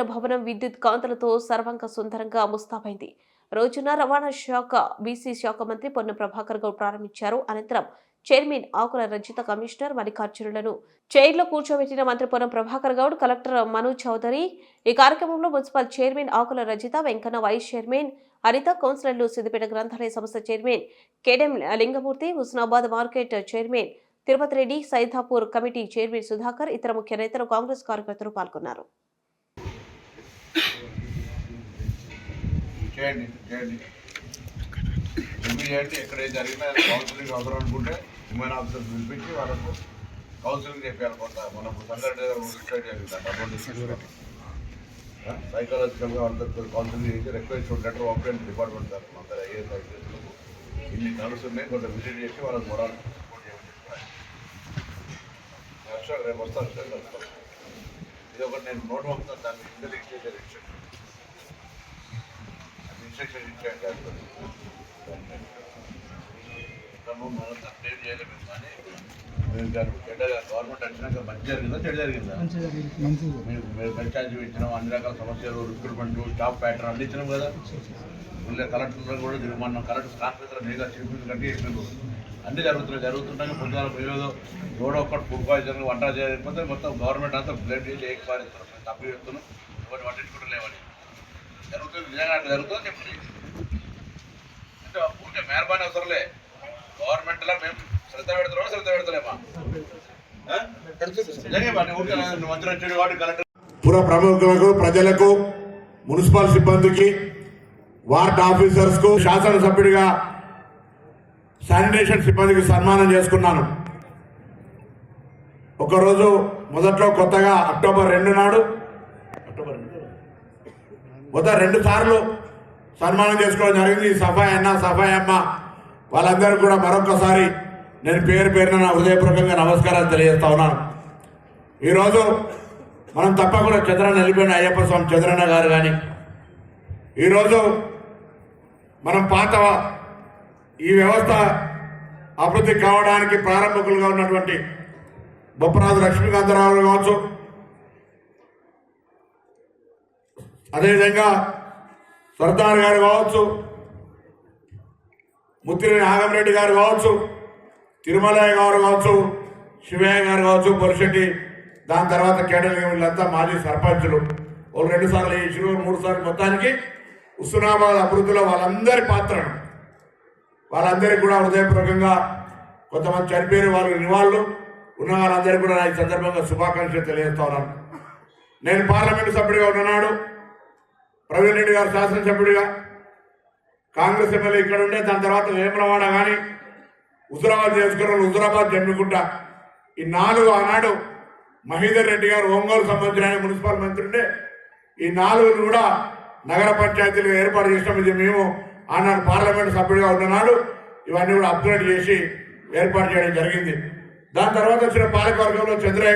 భవనం విద్యుత్ కాంతులతో సర్వంగ సుందరంగా ముస్తాబైంది. రోజున రవాణా శాఖ బీసీ శాఖ మంత్రి పొన్ను ప్రభాకర్ గౌడ్ ప్రారంభించారు. అనంతరం చైర్మన్ ఆకుల రజిత కమిషనర్ మల్లికార్జునులను చైర్లో కూర్చోబెట్టిన మంత్రి పొన్నం ప్రభాకర్ గౌడ్ కలెక్టర్ మను చౌదరి ఈ కార్యక్రమంలో municipal chairman Akula Rajitha Venkanna vice chairman Anitha కౌన్సిలర్లు సిద్దిపేట గ్రంథాలయ సంస్థ chairman Kedem Lingamurthy Husnabad market chairman Tirupati Reddy Saidapur committee chairman Sudhakar ఇతర ముఖ్య నేతలు కాంగ్రెస్ కార్యకర్తలు పాల్గొన్నారు. చేయండి చేయండి రివ్యూ చేయండి ఎక్కడ ఏది జరిగినా కౌన్సిలింగ్ అవసరం అనుకుంటే హ్యూమన్ ఆఫీసర్ పిలిపించి వాళ్ళకు కౌన్సిలింగ్ చెప్పాలి కొంత మనకు సంఘటన రిజిస్టర్ జరిగింది సైకాలజికల్గా వాళ్ళతో కౌన్సిలింగ్ చేసి రిక్వెస్ట్ లెటర్ పంపించండి డిపార్ట్మెంట్ తరఫున అందరూ ఐఏఎస్ ఐపీఎస్లకు ఇన్ని నడుస్తున్నాయి కొంత విజిట్ చేసి వాళ్ళకి మొరాల్ సపోర్ట్ చేయమని చెప్పాలి అక్షరాలు రేపు వస్తాను అక్షరాలు వస్తాను ఇది ఒకటి నేను నోట్ పంపుతాను దాన్ని ఇంటర్లింక్ చేసే రిజిస్టర్ ఇన్స్ట్రక్షన్ ఇచ్చాడు మనం చేయలేము కానీ మీరు గారు చెడ్డగా గవర్నమెంట్ వచ్చినాక మంచి జరిగిందా చెడు జరిగిందా మీరు మీరు పంచాయతీ ఇచ్చినాం అన్ని రకాల సమస్యలు రిక్రూట్మెంట్ జాబ్ ప్యాటర్న్ అన్ని ఇచ్చినాం కదా మళ్ళీ కలెక్టర్ కూడా మనం కలెక్టర్ కాన్ఫరెన్స్ మీగా చీఫ్ కట్టి చెప్పారు అన్ని జరుగుతున్నాయి జరుగుతుంటాయి పొద్దున పోయేదో ఎవడో ఒక్కటి ఫుడ్ పాయిజన్ వంట చేయకపోతే మొత్తం గవర్నమెంట్ అంతా బ్లడ్ చేసి ఏకి పారిస్తున్నారు తప్పు చెప్తున్నాం వాటి పట్టించుకుంటూ లేవని జరుగుతుంది నిజంగా చెప్పండి అంటే ఉంటే మెహర్బానీ అవసరంలే. గవర్నమెంట్లో మేము శ్రద్ధ పెడుతున్నామా శ్రద్ధ పెడతలేమా? పుర ప్రముఖులకు ప్రజలకు మున్సిపల్ సిబ్బందికి వార్డ్ ఆఫీసర్స్కు శాసనసభ్యుడిగా శానిటేషన్ సిబ్బందికి సన్మానం చేసుకున్నాను. ఒకరోజు మొదట్లో కొత్తగా అక్టోబర్ రెండు నాడు మొత్తం రెండు సార్లు సన్మానం చేసుకోవడం జరిగింది. ఈ సఫాయి అన్న సఫాయి అమ్మ వాళ్ళందరూ కూడా మరొకసారి నేను పేరు పేరున నా హృదయపూర్వకంగా నమస్కారాలు తెలియజేస్తా ఉన్నాను. ఈరోజు మనం తప్పకుండా చంద్రన్న వెళ్ళిపోయిన అయ్యప్ప స్వామి చంద్రన్న గారు కానీ ఈరోజు మనం పాత ఈ వ్యవస్థ అభివృద్ధి కావడానికి ప్రారంభకులుగా ఉన్నటువంటి బొప్పరాజు లక్ష్మీకాంతరావు కావచ్చు అదేవిధంగా సర్దార్ గారు కావచ్చు ముత్తిరి నాగంరెడ్డి గారు కావచ్చు తిరుమలయ్య గారు కావచ్చు శివయ్య గారు కావచ్చు బొరిశెట్టి దాని తర్వాత కేడల్ వీళ్ళంతా మాజీ సర్పంచులు. వాళ్ళు రెండు సార్లు ఇచ్చిన మూడు సార్లు మొత్తానికి హుస్నాబాద్ అభివృద్ధిలో వాళ్ళందరి పాత్రను వాళ్ళందరికీ కూడా హృదయపూర్వకంగా కొంతమంది చనిపోయిన వాళ్ళు నివాళులు. ఉన్న వాళ్ళందరికీ కూడా నా ఈ సందర్భంగా శుభాకాంక్షలు తెలియజేస్తా ఉన్నాను. నేను పార్లమెంటు సభ్యుడిగా ఉన్ననాడు ప్రవీణ్ రెడ్డి గారు శాసనసభ్యుడిగా. కాంగ్రెస్ ఎమ్మెల్యే ఇక్కడ ఉండే దాని తర్వాత వేములవాడ కానీ హుజురాబాద్ చేసుకున్న హుజురాబాద్ జమ్మికుంట ఈ నాలుగు ఆనాడు మహీధర్ రెడ్డి గారు ఒంగోలు సంబంధించిన మున్సిపల్ మంత్రి ఉండే. ఈ నాలుగును కూడా నగర పంచాయతీలు ఏర్పాటు చేసినాం. ఇది మేము ఆనాడు పార్లమెంట్ సభ్యుడిగా ఉన్ననాడు ఇవన్నీ కూడా అప్గ్రేడ్ చేసి ఏర్పాటు చేయడం జరిగింది. దాని తర్వాత వచ్చిన పాలకవర్గంలో చంద్రయ్య